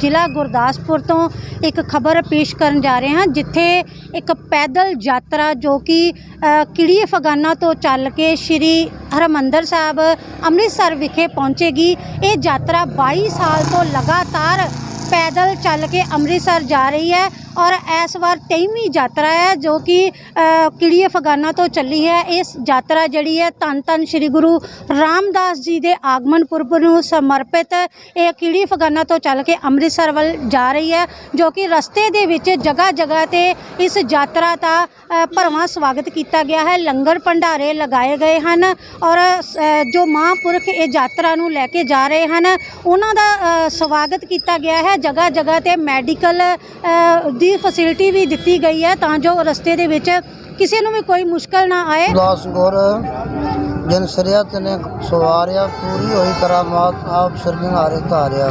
ਜ਼ਿਲ੍ਹਾ ਗੁਰਦਾਸਪੁਰ ਤੋਂ ਇੱਕ ਖਬਰ ਪੇਸ਼ ਕਰਨ ਜਾ ਰਹੇ ਹਾਂ ਜਿੱਥੇ ਇੱਕ ਪੈਦਲ ਯਾਤਰਾ ਜੋ ਕਿ ਅ, ਫਗਾਨਾ ਤੋਂ ਚੱਲ ਕੇ ਸ਼੍ਰੀ ਹਰਮੰਦਰ ਸਾਹਿਬ ਅੰਮ੍ਰਿਤਸਰ ਵਿਖੇ ਪਹੁੰਚੇਗੀ। ਇਹ ਯਾਤਰਾ 22 ਸਾਲ ਤੋਂ ਲਗਾਤਾਰ ਪੈਦਲ ਚੱਲ ਕੇ ਅੰਮ੍ਰਿਤਸਰ ਜਾ ਰਹੀ ਹੈ ਔਰ ਇਸ ਵਾਰ 23ਵੀਂ ਯਾਤਰਾ ਹੈ ਜੋ ਕਿ ਅ, ਕਿੜੀ ਫਗਾਨਾ ਤੋਂ ਚੱਲੀ ਹੈ। ਇਸ ਯਾਤਰਾ ਜਿਹੜੀ ਹੈ ਧੰਨ ਧੰਨ ਸ੍ਰੀ ਗੁਰੂ ਰਾਮਦਾਸ ਜੀ ਦੇ ਆਗਮਨ ਪੁਰਬ ਨੂੰ ਸਮਰਪਿਤ ਇਹ ਕਿੜੀ ਫਗਾਨਾ ਤੋਂ ਚੱਲ ਕੇ ਅੰਮ੍ਰਿਤਸਰ ਵੱਲ ਜਾ ਰਹੀ ਹੈ ਜੋ ਕਿ ਰਸਤੇ ਦੇ ਵਿੱਚ ਜਗ੍ਹਾ ਜਗ੍ਹਾ ਤੇ ਇਸ ਯਾਤਰਾ ਦਾ ਭਰਵਾਂ ਸਵਾਗਤ ਕੀਤਾ ਗਿਆ ਹੈ। ਲੰਗਰ ਭੰਡਾਰੇ ਲਗਾਏ ਗਏ ਹਨ ਔਰ ਜੋ ਮਹਾਂਪੁਰਖ ਇਹ ਯਾਤਰਾ ਨੂੰ ਲੈ ਕੇ ਜਾ ਰਹੇ ਹਨ ਉਹਨਾਂ ਦਾ ਸਵਾਗਤ ਕੀਤਾ ਗਿਆ ਹੈ ਜਗ੍ਹਾ ਜਗ੍ਹਾ ਤੇ ਮੈਡੀਕਲ ਦੀ ਫੈਸਿਲਿਟੀ ਵੀ ਦਿੱਤੀ ਗਈ ਹੈ ਤਾਂ ਜੋ ਰਸਤੇ ਦੇ ਵਿੱਚ ਕਿਸੇ ਨੂੰ ਵੀ ਕੋਈ ਮੁਸ਼ਕਲ ਨਾ ਆਏ। ਦਾਸ ਜਨ ਸਰਿਆਤ ਨੇ ਸਵਾਰਿਆ, ਪੂਰੀ ਹੋਈ ਕਰਾਮਾਤ ਆਪ ਸਿਰਜਣਹਾਰੇ ਧਾਰਿਆ।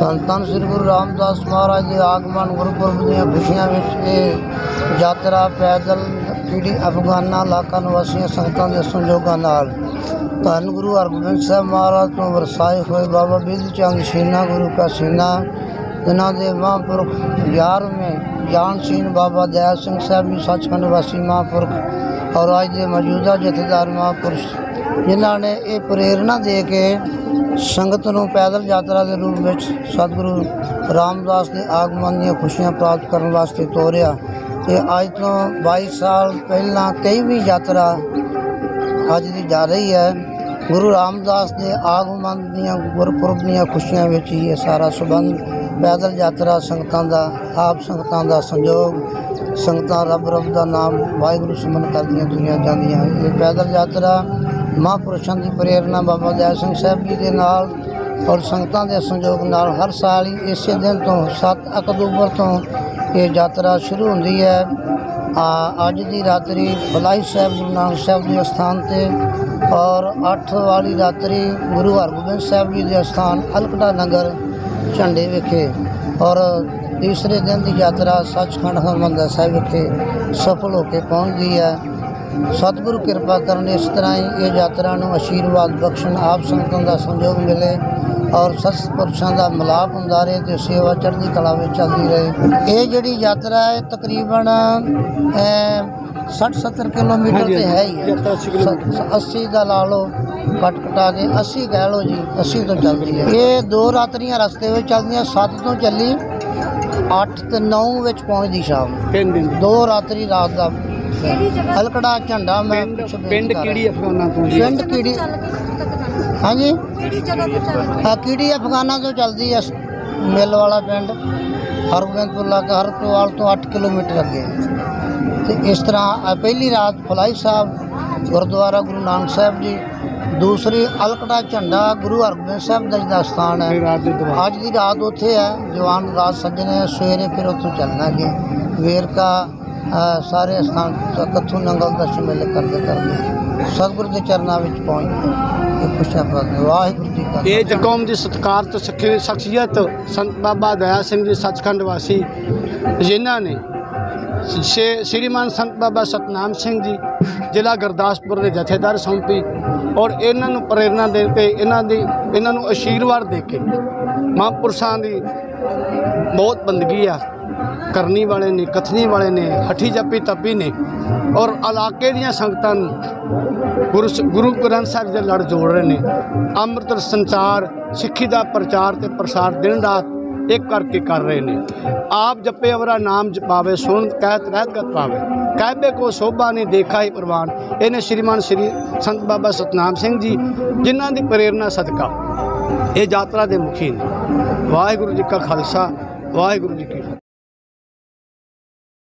ਧੰਨ ਧੰਨ ਸ੍ਰੀ ਗੁਰੂ ਰਾਮਦਾਸ ਮਹਾਰਾਜ ਦੇ ਆਗਮਨ ਗੁਰਪੁਰਬ ਦੀਆਂ ਖੁਸ਼ੀਆਂ ਵਿੱਚ ਇਹ ਯਾਤਰਾ ਪੈਦਲ ਪੀੜੀ ਅਫਗਾਨਾ, ਇਲਾਕਾ ਨਿਵਾਸੀਆਂ ਸੰਗਤਾਂ ਦੇ ਸੰਯੋਗਾਂ ਨਾਲ ਧੰਨ ਗੁਰੂ ਹਰਗੋਬਿੰਦ ਸਾਹਿਬ ਮਹਾਰਾਜ ਤੋਂ ਵਰਸਾਏ ਹੋਏ ਬਾਬਾ ਬਿਰਧ ਚੰਦ ਸ਼ੀਨਾ, ਗੁਰੂ ਕਾ ਸੀਨਾ ਇਹਨਾਂ ਦੇ ਮਹਾਂਪੁਰਖ 11ਵੇਂ ਜਾਨ ਸਿੰਘ ਬਾਬਾ ਦਇਆ ਸਿੰਘ ਸਾਹਿਬ ਜੀ, ਸੱਚਖੰਡ ਵਾਸੀ ਮਹਾਂਪੁਰਖ ਔਰ ਅੱਜ ਦੇ ਮੌਜੂਦਾ ਜਥੇਦਾਰ ਮਹਾਂਪੁਰਸ਼, ਜਿਨ੍ਹਾਂ ਨੇ ਇਹ ਪ੍ਰੇਰਣਾ ਦੇ ਕੇ ਸੰਗਤ ਨੂੰ ਪੈਦਲ ਯਾਤਰਾ ਦੇ ਰੂਪ ਵਿੱਚ ਸਤਿਗੁਰੂ ਰਾਮਦਾਸ ਦੇ ਆਗਮਨ ਦੀਆਂ ਖੁਸ਼ੀਆਂ ਪ੍ਰਾਪਤ ਕਰਨ ਵਾਸਤੇ ਤੋਰਿਆ ਇਹ ਅੱਜ ਤੋਂ 22 ਸਾਲ ਪਹਿਲਾਂ 23ਵੀਂ ਯਾਤਰਾ ਅੱਜ ਦੀ ਜਾ ਰਹੀ ਹੈ। ਗੁਰੂ ਰਾਮਦਾਸ ਦੇ ਆਗਮਨ ਦੀਆਂ ਗੁਰਪੁਰਬ ਦੀਆਂ ਖੁਸ਼ੀਆਂ ਵਿੱਚ ਹੀ ਇਹ ਸਾਰਾ ਸਬੰਧ ਪੈਦਲ ਯਾਤਰਾ ਸੰਗਤਾਂ ਦਾ, ਆਪ ਸੰਗਤਾਂ ਦਾ ਸੰਯੋਗ ਸੰਗਤਾਂ ਰੱਬ ਰੱਬ ਦਾ ਨਾਮ ਵਾਹਿਗੁਰੂ ਸਿਮਰਨ ਕਰਦੀਆਂ ਦੁਨੀਆ ਜਾਂਦੀਆਂ। ਇਹ ਪੈਦਲ ਯਾਤਰਾ ਮਹਾਂਪੁਰਸ਼ਾਂ ਦੀ ਪ੍ਰੇਰਣਾ ਬਾਬਾ ਦਇਆ ਸਿੰਘ ਸਾਹਿਬ ਜੀ ਦੇ ਨਾਲ ਔਰ ਸੰਗਤਾਂ ਦੇ ਸੰਯੋਗ ਨਾਲ ਹਰ ਸਾਲ ਹੀ ਇਸੇ ਦਿਨ ਤੋਂ 7 ਅਕਤੂਬਰ ਤੋਂ ਇਹ ਯਾਤਰਾ ਸ਼ੁਰੂ ਹੁੰਦੀ ਹੈ। ਅੱਜ ਦੀ ਰਾਤਰੀ ਬਲਾਈ ਸਾਹਿਬ ਗੁਰੂ ਨਾਨਕ ਸਾਹਿਬ ਦੇ ਸਥਾਨ ਤੇ ਔਰ 8 ਵਾਲੀ ਰਾਤਰੀ ਗੁਰੂ ਹਰਗੋਬਿੰਦ ਸਾਹਿਬ ਜੀ ਦੇ ਸਥਾਨ ਅਲਕਟਾ ਨਗਰ ਝੰਡੇ ਵਿਖੇ ਔਰ ਤੀਸਰੇ ਦਿਨ ਦੀ ਯਾਤਰਾ ਸੱਚਖੰਡ ਹਰਿਮੰਦਰ ਸਾਹਿਬ ਵਿਖੇ ਸਫਲ ਹੋ ਕੇ ਪਹੁੰਚਦੀ ਹੈ। ਸਤਿਗੁਰੂ ਕਿਰਪਾ ਕਰਨ ਇਸ ਤਰ੍ਹਾਂ ਹੀ ਇਹ ਯਾਤਰਾ ਨੂੰ ਆਸ਼ੀਰਵਾਦ ਬਖਸ਼ਣ ਆਪ ਸੰਗਤਾਂ ਦਾ ਸੰਯੋਗ ਮਿਲੇ। ਔਰ ਸਤ ਪੁਰਸ਼ਾਂ ਦਾ ਮਿਲਾਪ ਹੁੰਦਾ ਰਹੇ ਤੇ ਸੇਵਾ ਚੜ੍ਹਦੀ ਕਲਾ ਵਿੱਚ ਚੱਲਦੀ ਰਹੇ। ਇਹ ਜਿਹੜੀ ਯਾਤਰਾ ਹੈ ਤਕਰੀਬਨ 60 70 ਕਿਲੋਮੀਟਰ ਤੇ ਹੈ ਹੀ ਹੈ। 80 ਦਾ ਲਾ ਲਓ ਕੱਟ ਕਟਾ ਕੇ 80 ਕਹਿ ਲਓ ਜੀ 80 ਤੋਂ ਚੱਲਦੀ ਹੈ। ਇਹ ਦੋ ਰਾਤਰੀਆਂ ਰਸਤੇ ਵਿੱਚ ਚੱਲਦੀਆਂ 7 ਤੋਂ ਚੱਲੀ 8 ਤੇ 9 ਵਿੱਚ ਪਹੁੰਚਦੀ ਸ਼ਾਮ। ਨੂੰ ਤਿੰਨ ਦਿਨ ਦੋ ਰਾਤਰੀ ਰਾਤ ਦਾ। ਹਲਕੜਾ ਝੰਡਾ ਮੈਂ ਪਿੰਡ ਕਿਹੜੀ। ਅਫਗਾਨਾ ਤੋਂ ਜੀ? ਪਿੰਡ ਕੀੜੀ ਹਾਂਜੀ। ਕਿਹੜੀ ਜਗ੍ਹਾ ਤੋਂ ਚੱਲ ਆ? ਕੀੜੀ ਅਫਗਾਨਾ ਤੋਂ ਚੱਲਦੀ ਹੈ ਮਿੱਲ ਵਾਲਾ ਪਿੰਡ ਹਰਗੋਬਿੰਦਪੁਰ ਲਾਗਾ ਹਰਪ੍ਰਵਾਲ ਤੋਂ 8 ਕਿਲੋਮੀਟਰ ਅੱਗੇ। ਤੇ ਇਸ ਤਰ੍ਹਾਂ ਪਹਿਲੀ ਰਾਤ ਫਲਾਈ ਸਾਹਿਬ ਗੁਰਦੁਆਰਾ ਗੁਰੂ ਨਾਨਕ ਸਾਹਿਬ ਜੀ ਦੂਸਰੀ ਅਲਕੜਾ ਝੰਡਾ ਗੁਰੂ ਹਰਗੋਬਿੰਦ ਸਾਹਿਬ ਦਾ ਜਿਹਦਾ ਸਥਾਨ ਹੈ। ਦੇ ਅੱਜ ਦੀ ਰਾਤ ਉੱਥੇ ਹੈ ਜਵਾਨ ਰਾਤ ਸੱਜਣੇ ਸਵੇਰੇ ਫਿਰ ਉੱਥੋਂ ਚੱਲਣਾਗੇ ਵੇਰਕਾ ਸਾਰੇ ਸਥਾਨ ਕੱਥੂ ਨੰਗਲ ਦਰਸ਼ਨ ਮੇਲੇ ਕਰਦੇ ਕਰਦੇ ਸਤਿਗੁਰੂ ਦੇ ਚਰਨਾਂ ਵਿੱਚ ਪਹੁੰਚਦੇ ਇਹ ਖੁਸ਼ੀਆਂ ਪ੍ਰਾਪਤ ਵਾਹਿਗੁਰੂ ਜੀ ਕਾ ਇਹ ਜਕੌਮ ਦੀ ਸਤਿਕਾਰਤ ਸਖੀ ਸ਼ਖਸੀਅਤ ਸੰਤ ਬਾਬਾ ਦਇਆ ਸਿੰਘ ਜੀ ਸੱਚਖੰਡ ਵਾਸੀ ਜਿਨ੍ਹਾਂ ਨੇ ਸ਼੍ਰੀਮਾਨ ਸੰਤ ਬਾਬਾ ਸਤਨਾਮ ਸਿੰਘ ਜੀ ਜ਼ਿਲ੍ਹਾ ਗੁਰਦਾਸਪੁਰ ਦੇ ਜਥੇਦਾਰ ਸੌਂਪੀ ਔਰ ਇਹਨਾਂ ਨੂੰ ਪ੍ਰੇਰਣਾ ਦੇ ਕੇ ਇਹਨਾਂ ਦੀ ਇਹਨਾਂ ਨੂੰ ਆਸ਼ੀਰਵਾਦ ਦੇ ਕੇ ਮਹਾਂਪੁਰਸ਼ਾਂ ਦੀ ਬਹੁਤ ਬੰਦਗੀ ਆ। ਕਰਨੀ ਵਾਲੇ ਨੇ, ਕਥਨੀ ਵਾਲੇ ਨੇ, ਹੱਠੀ ਜੱਪੀ ਤੱਪੀ ਨੇ ਔਰ ਇਲਾਕੇ ਦੀਆਂ ਸੰਗਤਾਂ ਨੂੰ ਗੁਰੂ ਗੁਰੂ ਗ੍ਰੰਥ ਸਾਹਿਬ ਦੇ ਲੜ ਜੋੜ ਰਹੇ ਨੇ। ਅੰਮ੍ਰਿਤ ਸੰਚਾਰ, ਸਿੱਖੀ ਦਾ ਪ੍ਰਚਾਰ ਤੇ ਪ੍ਰਸਾਰ ਦਿਨ ਰਾਤ ਇੱਕ ਕਰਕੇ ਕਰ ਰਹੇ ਨੇ। ਆਪ ਜਪੇ ਅਵਰਾ ਨਾਮ ਜਪਾਵੇ ਸੁਣ ਕਹਿਤ ਰਹਿਤ ਗਤ ਪਾਵੇ। ਕਹਿਬੇ ਕੋ ਸੋਭਾ ਨੇ ਦੇਖਾ ਹੀ ਪ੍ਰਵਾਨ। ਇਹਨੇ ਸ਼੍ਰੀਮਾਨ ਸ਼੍ਰੀ ਸੰਤ ਬਾਬਾ ਸਤਨਾਮ ਸਿੰਘ ਜੀ, ਜਿਨ੍ਹਾਂ ਦੀ ਪ੍ਰੇਰਣਾ ਸਦਕਾ ਇਹ ਯਾਤਰਾ ਦੇ ਮੁਖੀ ਨੇ। ਵਾਹਿਗੁਰੂ ਜੀ ਕਾ ਖਾਲਸਾ, ਵਾਹਿਗੁਰੂ ਜੀ ਕੀ ਫਤਿਹ।